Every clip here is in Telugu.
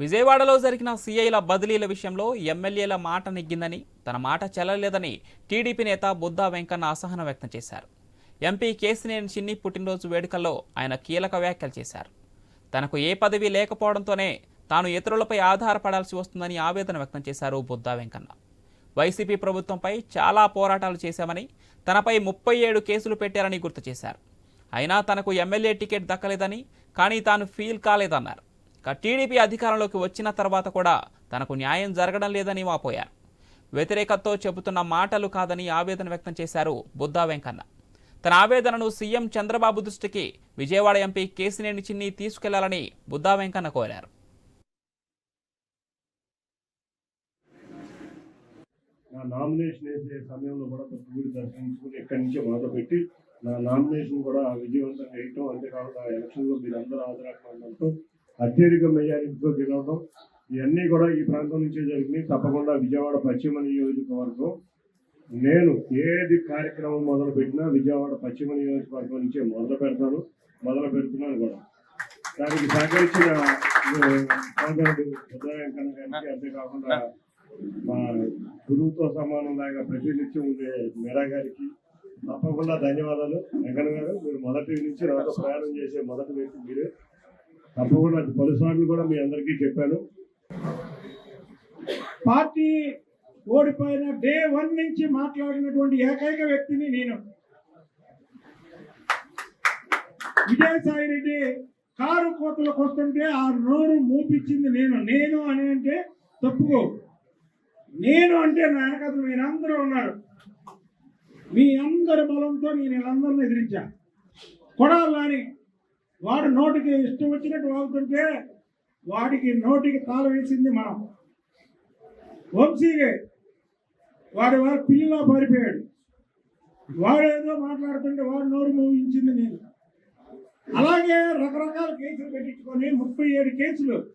విజయవాడలో జరిగిన సీఐల బదిలీల విషయంలో ఎమ్మెల్యేల మాట నెగ్గిందని తన మాట చెల్లలేదని టీడీపీ నేత బుద్దా వెంకన్న అసహనం వ్యక్తం చేశారు. ఎంపీ కేసినేని చిన్ని పుట్టినరోజు వేడుకల్లో ఆయన కీలక వ్యాఖ్యలు చేశారు. తనకు ఏ పదవి లేకపోవడంతోనే తాను ఇతరులపై ఆధారపడాల్సి వస్తుందని ఆవేదన వ్యక్తం చేశారు బుద్దా వెంకన్న. వైసీపీ ప్రభుత్వంపై చాలా పోరాటాలు చేశామని తనపై ముప్పై ఏడు కేసులు పెట్టారని గుర్తు చేశారు. అయినా తనకు ఎమ్మెల్యే టికెట్ దక్కలేదని కానీ తాను ఫీల్ కాలేదన్నారు. టీడీపీ అధికారంలోకి వచ్చిన తర్వాత కూడా తనకు న్యాయం జరగడం లేదని వాపోయారు. వ్యతిరేకతతో చెబుతున్న మాటలు కాదని ఆవేదన వ్యక్తం చేశారు బుద్దా వెంకన్న. తన ఆవేదనను సీఎం చంద్రబాబు దృష్టికి విజయవాడ ఎంపీ కేసినేని చిన్ని తీసుకెళ్ళాలని బుద్దా వెంకన్న కోరారు. నా నామినేషన్ వేసే సమయంలో కూడా తప్పుగుడి దర్శించుకుని ఇక్కడి నుంచే మొదలుపెట్టి నా నామినేషన్ కూడా విజయవంతంగా వేయటం అంతేకాకుండా ఎలక్షన్లో మీరు అందరూ హాజరకపోవడంతో అత్యధిక మెజారిటీతో గెలవడం ఇవన్నీ కూడా ఈ ప్రాంతం నుంచే జరిగినాయి. తప్పకుండా విజయవాడ పశ్చిమ నియోజకవర్గం నేను ఏది కార్యక్రమం మొదలు పెట్టినా విజయవాడ పశ్చిమ నియోజకవర్గం నుంచే మొదలు పెడతాను మొదలు పెడుతున్నాను కూడా. దానికి సహకరించిన ఉదయం గారికి అంతేకాకుండా మా గురువుతో సమానం లాగా ప్రతినిత్యం ఉండే మేరా గారికి తప్పకుండా ధన్యవాదాలు. వెంకన్న గారు మీరు మొదటి నుంచి నాతో ప్రయాణం చేసే మొదటి వ్యక్తి మీరే. తప్పకుండా పలుసార్లు కూడా మీ అందరికీ చెప్పాను. పార్టీ ఓడిపోయిన డే వన్ నుంచి మాట్లాడినటువంటి ఏకైక వ్యక్తిని నేను. విజయసాయి రెడ్డి కారు కోతలకు వస్తుంటే ఆ నోరు మూపించింది నేను. నేను అని అంటే తప్పుకో. నేను అంటే నా మీరు మీరందరూ ఉన్నారు. మీ అందరి బలంతో నేను వీళ్ళందరిని ఎదిరించా. కొడాలని వాడు నోటికి ఇష్టం వచ్చినట్టు వాగుతుంటే వాడికి నోటికి తాళ వేసింది మనం. వంశీగే వాడి వాడు పిల్లిలో పారిపోయాడు. వాడు ఏదో మాట్లాడుతుంటే వాడు నోరు మూవించింది నేను. అలాగే రకరకాల కేసులు పెట్టించుకొని ముప్పై ఏడు కేసులు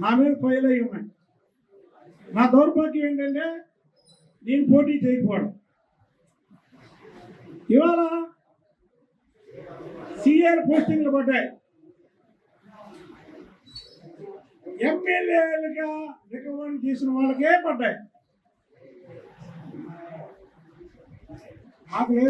నా మీద ఫైల్ అయి ఉన్నాయి. నా దౌర్భాగ్యం ఏంటంటే నేను పోటీ చేయకపోవడం. ఇవాళ సీఆర్ పోస్టింగ్లు పడ్డాయి. ఎమ్మెల్యేలుగా రికమెండ్ చేసిన వాళ్ళకే పడ్డాయి. మాకు లేదు.